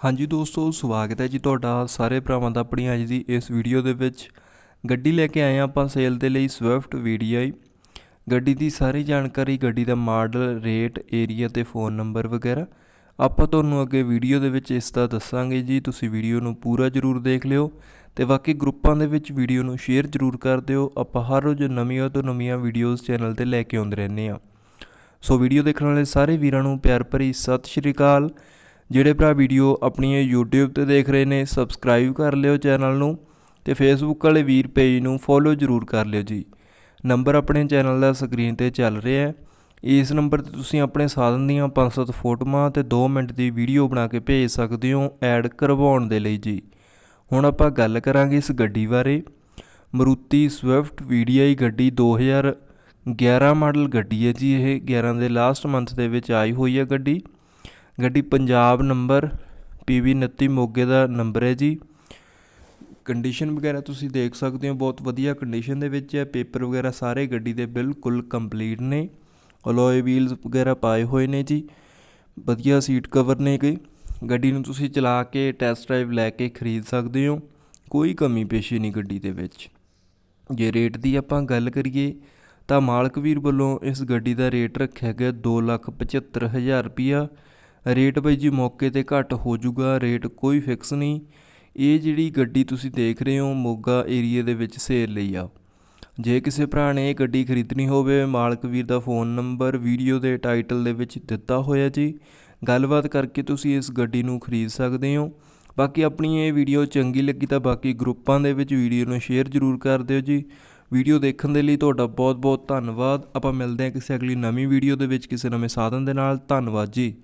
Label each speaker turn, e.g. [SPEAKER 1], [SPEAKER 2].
[SPEAKER 1] ਹਾਂਜੀ ਦੋਸਤੋ, ਸਵਾਗਤ ਹੈ ਜੀ ਤੁਹਾਡਾ ਸਾਰੇ ਭਰਾਵਾਂ ਦਾ ਆਪਣੀ ਅੱਜ ਦੀ ਇਸ ਵੀਡੀਓ ਦੇ ਵਿੱਚ। ਗੱਡੀ ਲੈ ਕੇ ਆਏ ਹਾਂ ਆਪਾਂ ਸੇਲ ਦੇ ਲਈ ਸਵਿਫਟ VDI ਗੱਡੀ ਦੀ ਸਾਰੀ ਜਾਣਕਾਰੀ, ਗੱਡੀ ਦਾ ਮਾਡਲ ਰੇਟ ਏਰੀਆ ਤੇ ਫੋਨ ਨੰਬਰ ਵਗੈਰਾ ਆਪਾਂ ਤੁਹਾਨੂੰ ਅੱਗੇ ਵੀਡੀਓ ਦੇ ਵਿੱਚ ਇਸ ਦਾ ਦੱਸਾਂਗੇ ਜੀ। ਤੁਸੀਂ ਵੀਡੀਓ ਨੂੰ ਪੂਰਾ ਜ਼ਰੂਰ ਦੇਖ ਲਿਓ ਤੇ ਬਾਕੀ ਗਰੁੱਪਾਂ ਦੇ ਵਿੱਚ ਵੀਡੀਓ ਨੂੰ ਸ਼ੇਅਰ ਜ਼ਰੂਰ ਕਰ ਦਿਓ। ਆਪਾਂ ਹਰ ਰੋਜ਼ ਨਵੀਆਂ ਤੋਂ ਨਵੀਆਂ ਵੀਡੀਓਜ਼ ਚੈਨਲ ਤੇ ਲੈ ਕੇ ਆਉਂਦੇ ਰਹਿੰਦੇ ਹਾਂ। ਸੋ ਵੀਡੀਓ ਦੇਖਣ ਵਾਲੇ ਸਾਰੇ ਵੀਰਾਂ ਨੂੰ ਪਿਆਰ ਭਰੀ ਸਤਿ ਸ਼੍ਰੀ ਅਕਾਲ। ਜਿਹੜੇ ਭਰਾ ਵੀਡੀਓ ਆਪਣੀਆਂ YouTube ਤੇ ਦੇਖ ਰਹੇ ਨੇ ਸਬਸਕ੍ਰਾਈਬ ਕਰ ਲਿਓ ਚੈਨਲ ਨੂੰ ਤੇ Facebook ਵਾਲੇ ਵੀਰ ਪੇਜ ਨੂੰ ਫੋਲੋ ਜ਼ਰੂਰ ਕਰ ਲਿਓ ਜੀ। ਨੰਬਰ ਆਪਣੇ ਚੈਨਲ ਦਾ ਸਕਰੀਨ ਤੇ ਚੱਲ ਰਿਹਾ ਹੈ। ਇਸ ਨੰਬਰ ਤੇ ਤੁਸੀਂ ਆਪਣੇ ਸਾਧਨ ਦੀਆਂ 5-7 ਫੋਟੋਆਂ ਤੇ 2 ਮਿੰਟ ਦੀ ਵੀਡੀਓ ਬਣਾ ਕੇ ਭੇਜ ਸਕਦੇ ਹੋ ਐਡ ਕਰਵਾਉਣ ਦੇ ਲਈ ਜੀ। ਹੁਣ ਆਪਾਂ ਗੱਲ ਕਰਾਂਗੇ ਇਸ ਗੱਡੀ ਬਾਰੇ। ਮਰੂਤੀ ਸਵਿਫਟ VDI ਗੱਡੀ 2011 ਮਾਡਲ ਗੱਡੀ ਹੈ ਜੀ ਇਹ। 11 ਦੇ ਲਾਸਟ ਮੰਥ ਦੇ ਵਿੱਚ ਆਈ ਹੋਈ ਹੈ ਗੱਡੀ। ਗੱਡੀ ਪੰਜਾਬ ਨੰਬਰ PV 29 ਮੋਗੇ ਦਾ ਨੰਬਰ ਹੈ ਜੀ। ਕੰਡੀਸ਼ਨ ਵਗੈਰਾ ਤੁਸੀਂ ਦੇਖ ਸਕਦੇ ਹੋ, ਬਹੁਤ ਵਧੀਆ ਕੰਡੀਸ਼ਨ ਦੇ ਵਿੱਚ ਹੈ। ਪੇਪਰ ਵਗੈਰਾ ਸਾਰੇ ਗੱਡੀ ਦੇ ਬਿਲਕੁਲ ਕੰਪਲੀਟ ਨੇ। ਅਲੋਏ ਵੀਲਸ ਵਗੈਰਾ ਪਾਏ ਹੋਏ ਨੇ ਜੀ। ਵਧੀਆ ਸੀਟ ਕਵਰ ਨੇ ਗੇ। ਗੱਡੀ ਨੂੰ ਤੁਸੀਂ ਚਲਾ ਕੇ ਟੈਸਟ ਡਰਾਈਵ ਲੈ ਕੇ ਖਰੀਦ ਸਕਦੇ ਹੋ। ਕੋਈ ਕਮੀ ਪੇਸ਼ੀ ਨਹੀਂ ਗੱਡੀ ਦੇ ਵਿੱਚ। ਜੇ ਰੇਟ ਦੀ ਆਪਾਂ ਗੱਲ ਕਰੀਏ, ਤਾਂ ਮਾਲਕ ਵੀਰ ਵੱਲੋਂ ਇਸ ਗੱਡੀ ਦਾ ਰੇਟ ਰੱਖਿਆ ਗਿਆ 275000 ਰੁਪਿਆ ਰੇਟ ਬਈ ਜੀ ਮੌਕੇ ਤੇ ਘੱਟ ਹੋ ਜਾਊਗਾ, ਰੇਟ ਕੋਈ ਫਿਕਸ ਨਹੀਂ। ਇਹ ਜਿਹੜੀ ਗੱਡੀ ਤੁਸੀਂ ਦੇਖ ਰਹੇ ਹੋ, ਮੋਗਾ ਏਰੀਆ ਦੇ ਵਿੱਚ ਸੇਲ ਲਈ ਆ। ਜੇ ਕਿਸੇ ਭਰਾ ਨੇ ਇਹ ਗੱਡੀ ਖਰੀਦਣੀ ਹੋਵੇ, ਮਾਲਕ ਵੀਰ ਦਾ ਫੋਨ ਨੰਬਰ, ਵੀਡੀਓ ਦੇ ਟਾਈਟਲ ਦੇ ਵਿੱਚ ਦਿੱਤਾ ਹੋਇਆ ਜੀ। ਗੱਲਬਾਤ ਕਰਕੇ ਤੁਸੀਂ ਇਸ ਗੱਡੀ ਨੂੰ ਖਰੀਦ ਸਕਦੇ ਹੋ। ਬਾਕੀ ਆਪਣੀ ਇਹ ਵੀਡੀਓ ਚੰਗੀ ਲੱਗੀ ਤਾਂ ਬਾਕੀ ਗਰੁੱਪਾਂ ਦੇ ਵਿੱਚ ਵੀਡੀਓ ਨੂੰ ਸ਼ੇਅਰ ਜ਼ਰੂਰ ਕਰ ਦਿਓ ਜੀ। ਵੀਡੀਓ ਦੇਖਣ ਦੇ ਲਈ ਤੁਹਾਡਾ ਬਹੁਤ ਬਹੁਤ ਧੰਨਵਾਦ। ਆਪਾਂ ਮਿਲਦੇ ਹਾਂ ਕਿਸੇ ਅਗਲੀ ਨਵੀਂ ਵੀਡੀਓ ਦੇ ਵਿੱਚ ਕਿਸੇ ਨਵੇਂ ਸਾਧਨ ਦੇ ਨਾਲ। ਧੰਨਵਾਦ ਜੀ।